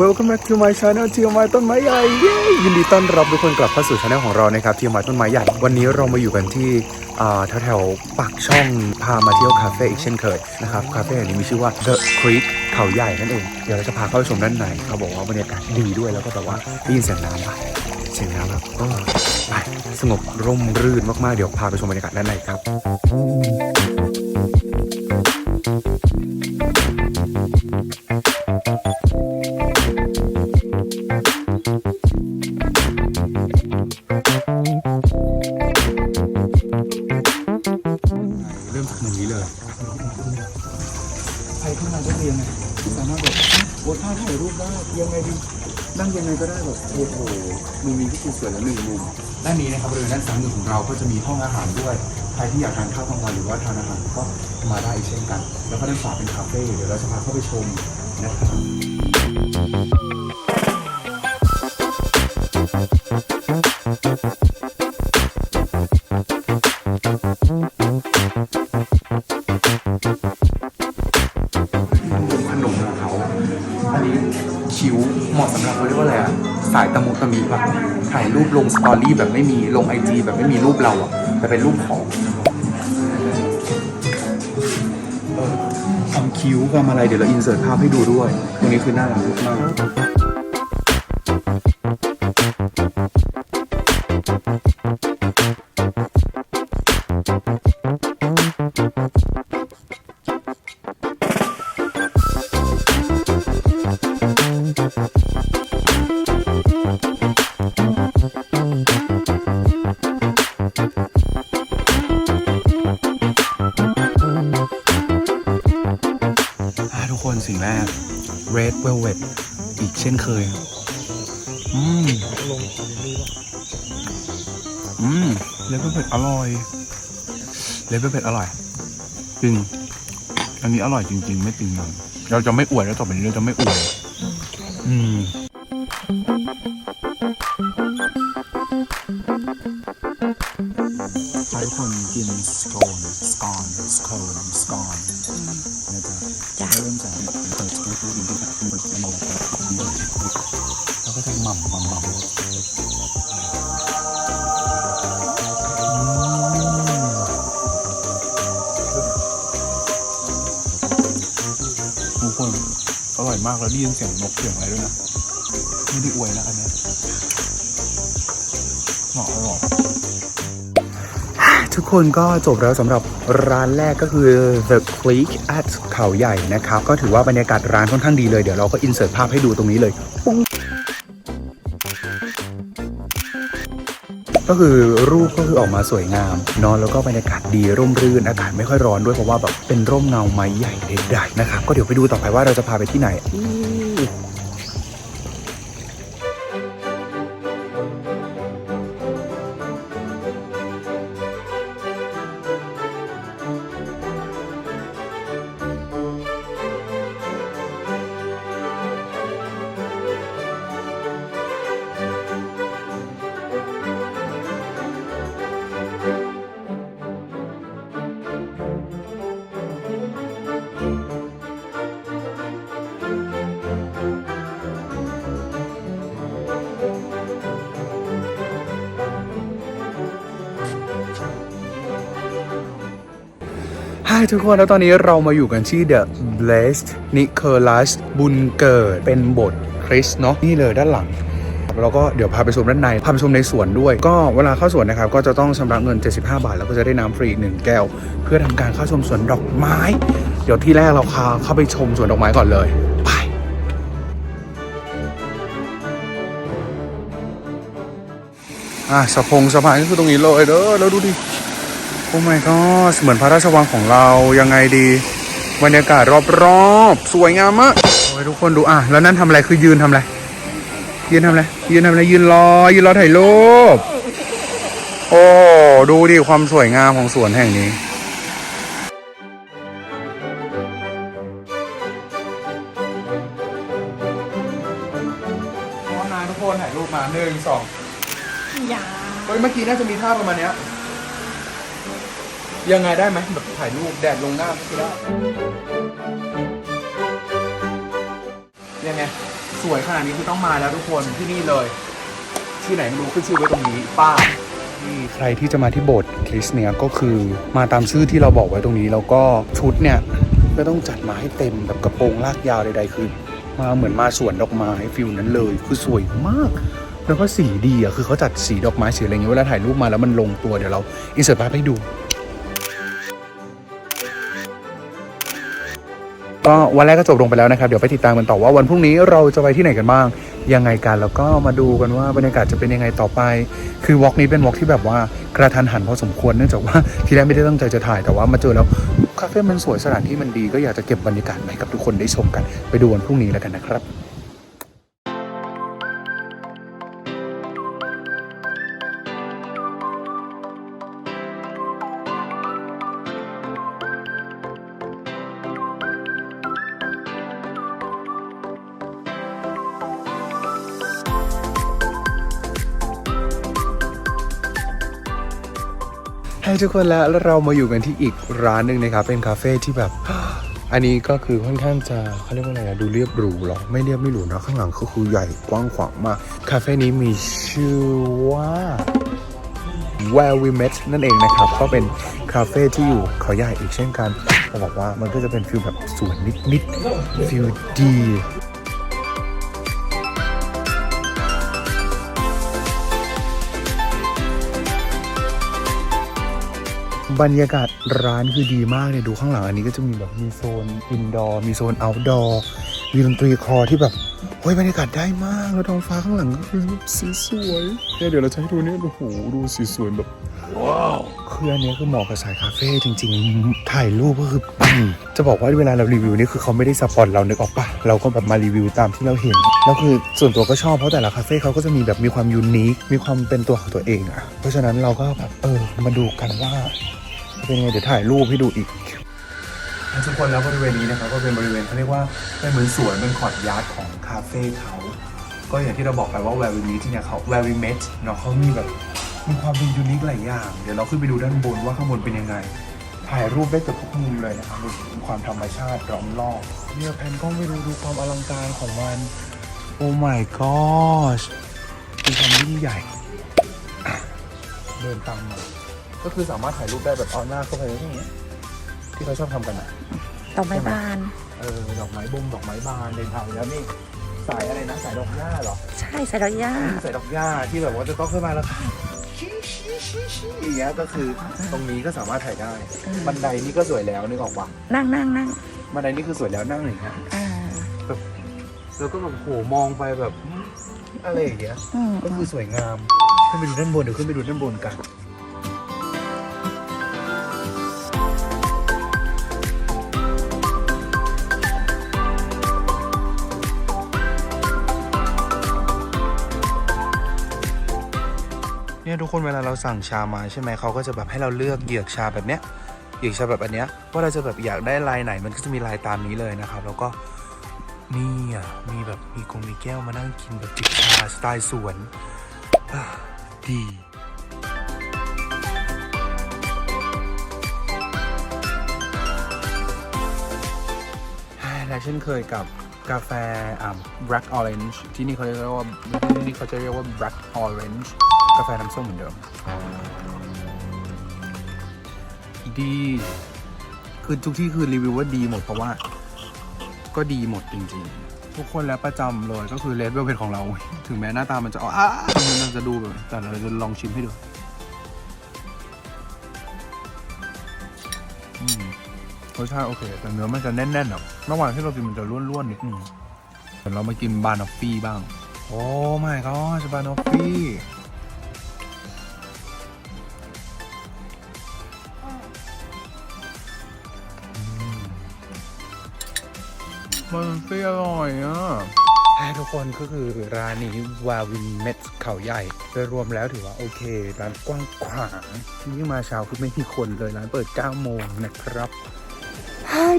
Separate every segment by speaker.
Speaker 1: Welcome back to my channel เทียมไม้ต้นไม้ใหญ่ยินดีต้อนรับทุกคนกลับเข้าสู่ช anel ของเรานะครับเทียมไม้ต้นไม้ใหญ่ วันนี้เรามาอยู่กันที่แถวๆปากช่องพามาเที่ยวคาเฟ่อีกเช่นเคยนะครับคาเฟ่แห่งนี้มีชื่อว่า The Creek เขาใหญ่นั่นเอง เดี๋ยวเราจะพาเข้าไปชมด้านในเขาบอกว่าบรรยากาศดีด้วยแล้วก็แบบว่าได้ยินเสียงน้ำไปเสียงน้ำแบบก็ไปสงบร่มรื่นมากๆเดี๋ยวพาไปชมบรรยากาศด้านในครับ สวยแล้วหนึ่งมุมด้านนี้นะครับบริเวณด้านซ้ายมือของเราก็จะมีห้องอาหารด้วย ใครที่อยากทานข้าวกลางวันหรือว่าทานอาหารก็มาได้เช่นกัน แล้วก็ด้านขวาเป็นคาเฟ่เดี๋ยวเราจะพาเข้าไปชมนะครับขนมของเขาอันนี้คิ้วเหมาะสำหรับเขาเรียกว่าอะไรอะ สายตะมุตะมีป่ะถ่ายรูปลงสตอรี่แบบไม่มีลงไอจีแบบไม่มีรูปเราอะแต่เป็นรูปของทำคิ้วทำอะไรเดี๋ยวเราอินเสิร์ตภาพให้ดูด้วยตรงนี้คือน่ารักมาก red velvet อีกเช่นเคยอืมอืมเลเวลเผ็ดอร่อยเลเวลเผ็ดอร่อยจริงอันนี้อร่อยจริง ๆ ไม่ติงมันเราจะไม่อวดแล้วต่อไปนี้เราจะไม่อวดอืมทุกคนกิน แล้วก็จะหม่ำหม่ำหม่ำทุกคนอร่อยมากแล้วได้ยินเสียงนกเสียงอะไรด้วยนะไม่ได้อวยนะอันเนี้ยเหมาะอร่อยทุกคนก็จบแล้วสำหรับร้านแรกก็คือ The Creek at เขาใหญ่นะครับ ก็ถือว่าบรรยากาศร้านค่อนข้างดีเลย เดี๋ยวเราก็อินเสิร์ตภาพให้ดูตรงนี้เลยปุ้ง ก็คือรูปก็คือออกมาสวยงามเนอนแล้วก็บรรยากาศดีร่มรื่นอากาศไม่ค่อยร้อนด้วยเพราะว่าแบบเป็นร่มเงาไม้ใหญ่ใดๆนะครับก็เดี๋ยวไปดูต่อไปว่าเราจะพาไปที่ไหน ทุกคนแล้วตอนนี้เรามาอยู่กันที่ The Blessed Nicholas บุญเกิด เป็นบทคริสเนาะนี่เลยด้านหลังแล้วก็เดี๋ยวพาไปชมด้านใน พาไปชมในสวนด้วย ก็เวลาเข้าสวนนะครับ ก็จะต้องชำระเงิน 75 บาท แล้วก็จะได้น้ำฟรีอีกหนึ่งแก้ว เพื่อทำการเข้าชมสวนดอกไม้ เดี๋ยวที่แรกเราพาเข้าไปชมสวนดอกไม้ก่อนเลยไปอะสะพงสะพานก็คือตรงนี้เลยเด้อแล้วดูดิ โอ้ my god เหมือนพระราชวังของเรายังไงดี บรรยากาศรอบๆ สวยงามมากโอ้ยทุกคนดูอะ แล้วนั่นทำอะไรคือยืนทำอะไร ยืนทำอะไรยืนทำอะไรยืนรอยืนรอถ่ายรูปโอ้ดูดิความสวยงามของสวนแห่งนี้พร้อมนะทุกคนถ่ายรูปมาหนึ่งสอง
Speaker 2: อย่า
Speaker 1: เฮ้ยเมื่อกี้น่าจะมีท่าประมาณเนี้ย ยังไงได้ไหมแบบถ่ายรูปแดดลงหน้าก็ได้ยังไง สวยขนาดนี้คือต้องมาแล้วทุกคนที่นี่เลย ที่ไหนไม่รู้ขึ้นชื่อไว้ตรงนี้ ป้าที่ใครที่จะมาที่โบสถ์คริสเนี่ยก็คือมาตามชื่อที่เราบอกไว้ตรงนี้ แล้วก็ชุดเนี่ยก็ต้องจัดมาให้เต็มแบบกระโปรงลากยาวใดๆคือมาเหมือนมาสวนดอกไม้ฟิลนั้นเลย คือสวยมาก แล้วก็สีดีอะคือเขาจัดสีดอกไม้สีอะไรเงี้ยเวลาถ่ายรูปมาแล้วมันลงตัวเดี๋ยวเราอินเสิร์ตภาพให้ดู ก็วันแรกก็จบลงไปแล้วนะครับ เดี๋ยวไปติดตามกันต่อว่าวันพรุ่งนี้เราจะไปที่ไหนกันบ้าง ยังไงกันแล้วก็มาดูกันว่าบรรยากาศจะเป็นยังไงต่อไป คือวอล์กนี้เป็นวอล์กที่แบบว่ากระทันหันพอสมควรเนื่องจากว่าทีแรกไม่ได้ตั้งใจจะถ่ายแต่ว่ามาเจอแล้วคาเฟ่มันสวยสถานที่มันดีก็อยากจะเก็บบรรยากาศมาให้กับทุกคนได้ชมกัน ไปดูวันพรุ่งนี้แล้วกันนะครับ ให้ทุกคนแล้วแล้วเรามาอยู่กันที่อีกร้านหนึ่งนะครับเป็นคาเฟ่ที่แบบ อันนี้ก็คือค่อนข้างจะเขาเรียกว่าอะไรอะดูเรียบหรูหรอไม่เรียบไม่หรูนะข้างหลังก็คือใหญ่กว้างขวางมากคาเฟ่นี้มีชื่อว่า Where We Met นั่นเองนะครับ ก็เป็นคาเฟ่ที่อยู่เขาใหญ่อีกเช่นกันเขาบอกว่ามันก็จะเป็นฟิลแบบสวนนิดๆฟิลดี บรรยากาศร้านคือดีมากเลยดูข้างหลังอันนี้ก็จะมีแบบมีโซนอินดอร์มีโซนเอาท์ดอร์มีดนตรีคอที่แบบโอ้ยบรรยากาศได้มากแล้วท้องฟ้าข้างหลังก็คือสีสวยเนี่ยเดี๋ยวเราจะให้ดูเนี่ยโอ้โหดูสีสวยแบบว้าวคืออันนี้คือเหมาะกับสายคาเฟ่จริง ๆ ถ่ายรูปก็คือปังจะบอกว่าเวลาเรารีวิวนี่คือเขาไม่ได้สปอนเรานึกออกปะเราก็แบบมารีวิวตามที่เราเห็นแล้วคือส่วนตัวก็ชอบเพราะแต่ละคาเฟ่เขาก็จะมีแบบมีความยูนิคมีความเป็นตัวของตัวเองอะเพราะฉะนั้นเราก็แบบเออมาดูกันว่า เป็นไงเดี๋ยวถ่ายรูปให้ดูอีกทุกคนแล้วบริเวณนี้นะครับก็เป็นบริเวณเขาเรียกว่าเป็นเหมือนสวนเป็นคอร์ดยาร์ดของคาเฟ่เขาก็อย่างที่เราบอกไปว่า Where We Meet เนี่ยเขา Where We Met เนาะเขามีแบบมีความเป็นยูนิคหลายอย่าง เดี๋ยวเราขึ้นไปดูด้านบนว่าข้างบนเป็นยังไง ถ่ายรูปได้เกือบทุกมุมเลยนะครับดูความธรรมชาติล้อมรอบเนี่ยแพนก็ไม่ดูดูความอลังการของมัน โอ้ my gosh มีความยิ่งใหญ่อะเดินตามมา ก็คือสามารถถ่ายรูปได้แบบเอาหน้าเข้าไปอย่างเงี้ยที่เขาชอบทำกันอะ
Speaker 2: ดอกไม้บาน
Speaker 1: เออดอกไม้บงดอกไม้บานเดินทางแล้วนี่สายอะไรนะสายดอกหญ้าเหรอ
Speaker 2: ใช่ใส่ดอกหญ้า
Speaker 1: สายดอกหญ้าที่แบบว่าจะต้องขึ้นมาแล้วชี้ชี้ชี้ชี้อย่างเงี้ยก็คือตรงนี้ก็สามารถถ่ายได้ บันไดนี่ก็สวยแล้วนึกออกปะ
Speaker 2: นั่งนั่งนั่ง
Speaker 1: บันไดนี่คือสวยแล้วนั่งอย่างเงี้ย
Speaker 2: อ่า
Speaker 1: แล้วก็แบบโหมองไปแบบอะไรอย่างเงี้ย
Speaker 2: อืม
Speaker 1: ก็คือสวยงามขึ้นไปดูด้านบนเดี๋ยวขึ้นไปดูด้านบนกัน ทุกคนเวลาเราสั่งชามาใช่ไหมเขาก็จะแบบให้เราเลือกเหยือกชาแบบเนี้ยเหยือกชาแบบอันเนี้ยว่าเราจะแบบอยากได้ลายไหนมันก็จะมีลายตามนี้เลยนะครับ แล้วก็นี่อะมีแบบมีกงมีแก้วมานั่งกินแบบจิบชาสไตล์สวนดีและเช่นเคยกับ กาแฟอ่า black orange ที่นี่เขาเรียกว่าที่นี่เขาจะเรียกว่า black orange กาแฟน้ำส้มเหมือนเดิม ดี คือทุกที่คือรีวิวว่าดีหมดเพราะว่า ก็ดีหมดจริงๆ ทุกคนแล้วประจำเลยก็คือเลดเวลเ t ของเรา ถึงแม้หน้าตามันจะออกอ้ามันจะดูแบบแต่เราจะลองชิมให้ดู รสชาติโอเคแต่เนื้อมันจะแน่นๆอะเมื่อวานที่เรากินมันจะร่วนๆนิดนึงเดี๋ยวเรามากินบานอฟฟี่บ้าง โอ้ไม่ก็จะบานอฟฟี่มันเปรี้ยวอร่อยอะทุกคนก็คือร้านนี้วาวินเมทเขาใหญ่โดยรวมแล้วถือว่าโอเค ร้านกว้างขวางยิ่งมาเช้าคือไม่มีคนเลยร้านเปิด9โมงนะครับให้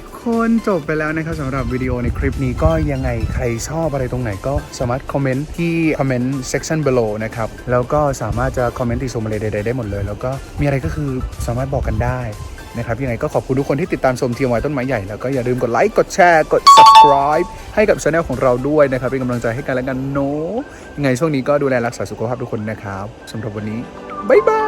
Speaker 1: ทุกคนจบไปแล้วนะครับสำหรับวิดีโอในคลิปนี้ก็ยังไงใครชอบอะไรตรงไหนก็สามารถคอมเมนต์ที่คอมเมนต์ section below นะครับ แล้วก็สามารถจะคอมเมนต์ติชมอะไรใดๆได้หมดเลย แล้วก็มีอะไรก็คือสามารถบอกกันได้นะครับยังไงก็ขอบคุณทุกคนที่ติดตามชมทีมไต้นไม้ใหญ่ แล้วก็อย่าลืมกดไลค์กดแชร์กด subscribe ให้กับช anel ของเราด้วยนะครับเป็นกำลังใจให้กันและกันเนยังไงช่วงนี้ก็ดูแลรักษาสุขภาพทุกคนนะครับสำหรับวันนี้บ๊ายบาย